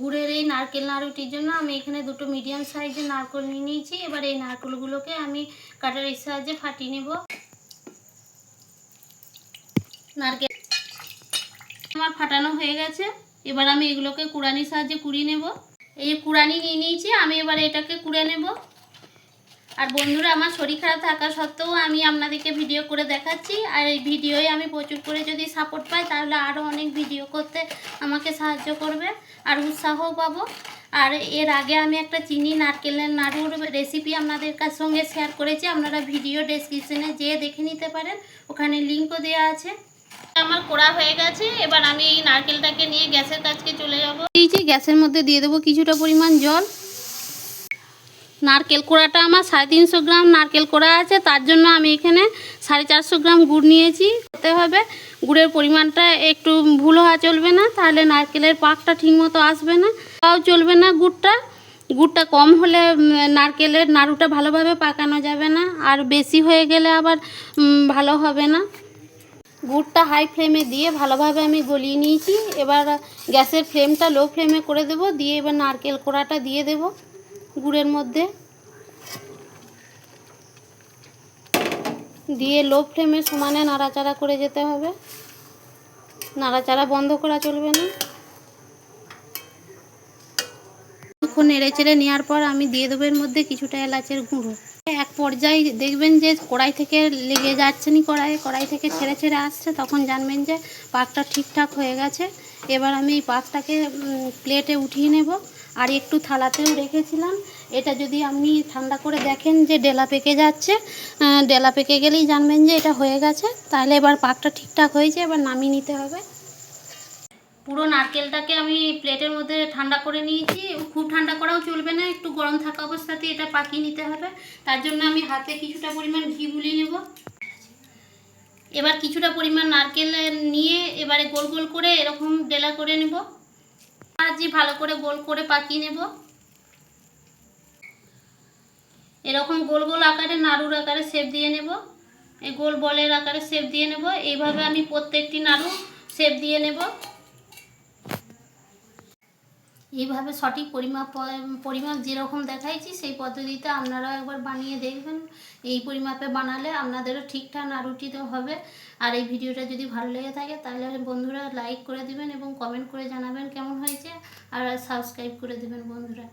গুড়ের এই নারকেল নাড়ুটির জন্য আমি এখানে দুটো মিডিয়াম সাইজের নারকেল নিয়ে নিয়েছি। এবার এই নারকেলগুলোকে আমি কাটারের সাহায্যে ফাটিয়ে নেব। নারকেল আমার ফাটানো হয়ে গেছে। এবার আমি এগুলোকে কুড়ানির সাহায্যে কুড়িয়ে নেব। এই যে কুড়ানি নিয়ে নিয়েছি, আমি এবার এটাকে কুড়ে নেব। আর বন্ধুরা, আমার শরীর খারাপ থাকা সত্ত্বেও আমি আপনাদেরকে ভিডিও করে দেখাচ্ছি। আর এই ভিডিওয়ে আমি প্রচুর করে যদি সাপোর্ট পাই তাহলে আরও অনেক ভিডিও করতে আমাকে সাহায্য করবে। আর উৎসাহ পাবো। আর এর আগে আমি একটা চিনি, নারকেলের নাড়ুর রেসিপি আপনাদের কাছ সঙ্গে শেয়ার করেছি। আপনারা ভিডিও ডেসক্রিপশনে যেয়ে দেখে নিতে পারেন। ওখানে লিঙ্কও দেওয়া আছে। আমার কড়া হয়ে গেছে। এবার আমি এই নারকেলটাকে নিয়ে গ্যাসের কাছকে চলে যাব। এই যে গ্যাসের মধ্যে দিয়ে দেবো কিছুটা পরিমাণ জল। নারকেল কোড়াটা আমার সাড়ে তিনশো গ্রাম নারকেল কোড়া আছে, তার জন্য আমি এখানে সাড়ে চারশো গ্রাম গুড় নিয়েছি। হতে হবে। গুড়ের পরিমাণটা একটু ভুল হওয়া চলবে না, তাহলে নারকেলের পাকটা ঠিকমতো আসবে না। তাও চলবে না গুড়টা। গুড়টা কম হলে নারকেলের নাড়ুটা ভালোভাবে পাকানো যাবে না, আর বেশি হয়ে গেলে আবার ভালো হবে না। গুড়টা হাই ফ্লেমে দিয়ে ভালোভাবে আমি গলিয়ে নিয়েছি। এবার গ্যাসের ফ্লেমটা লো ফ্লেমে করে দেব, দিয়ে এবার নারকেল কোড়াটা দিয়ে দেব। গুড়ের মধ্যে দিয়ে লো ফ্লেমে সমানে নাড়াচাড়া করে যেতে হবে। নাড়াচাড়া বন্ধ করা চলবে না। কিছুক্ষণ নেড়ে চেড়ে নেওয়ার পর আমি দিয়ে দেবো এর মধ্যে কিছুটা এলাচের গুঁড়ো। এক পর্যায়ে দেখবেন যে কড়াই থেকে লেগে যাচ্ছে নি কড়াই কড়াই থেকে ছেড়ে ছেড়ে আসছে, তখন জানবেন যে পাকটা ঠিকঠাক হয়ে গেছে। এবার আমি এই পাকটাকে প্লেটে উঠিয়ে নেব। আর একটু থালাতেও রেখেছিলাম। এটা যদি আপনি ঠান্ডা করে দেখেন যে ডেলা পেকে যাচ্ছে ডেলা পেকে গেলেই জানবেন যে এটা হয়ে গেছে। তাহলে এবার পাকটা ঠিকঠাক হয়েছে, এবার নামিয়ে নিতে হবে। পুরো নারকেলটাকে আমি প্লেটের মধ্যে ঠান্ডা করে নিয়েছি। খুব ঠান্ডা করাও চলবে না, একটু গরম থাকা অবস্থাতে এটা পাকিয়ে নিতে হবে। তার জন্য আমি হাতে কিছুটা পরিমাণ ঘি বুলিয়ে নেব। এবার কিছুটা পরিমাণ নারকেল নিয়ে এবারে গোল গোল করে এরকম ডেলা করে নেব। আর ভালো করে গোল করে পাকিয়ে নেব। এরকম গোল গোল আকারে, নাড়ুর আকারে শেপ দিয়ে নেব। এই গোল বলের আকারে শেপ দিয়ে নেব। এইভাবে আমি প্রত্যেকটি নাড়ু শেপ দিয়ে নেব। এইভাবে সঠিক পরিমাপ পরিমাপ যেরকম দেখাইছি, সেই পদ্ধতিতে আপনারাও একবার বানিয়ে দেখবেন। এই পরিমাপে বানালে আপনাদেরও ঠিকঠাক নাড়ুটিতে হবে। আর এই ভিডিওটা যদি ভালো লেগে থাকে, তাহলে বন্ধুরা লাইক করে দিবেন এবং কমেন্ট করে জানাবেন কেমন হয়েছে। আর সাবস্ক্রাইব করে দিবেন বন্ধুরা।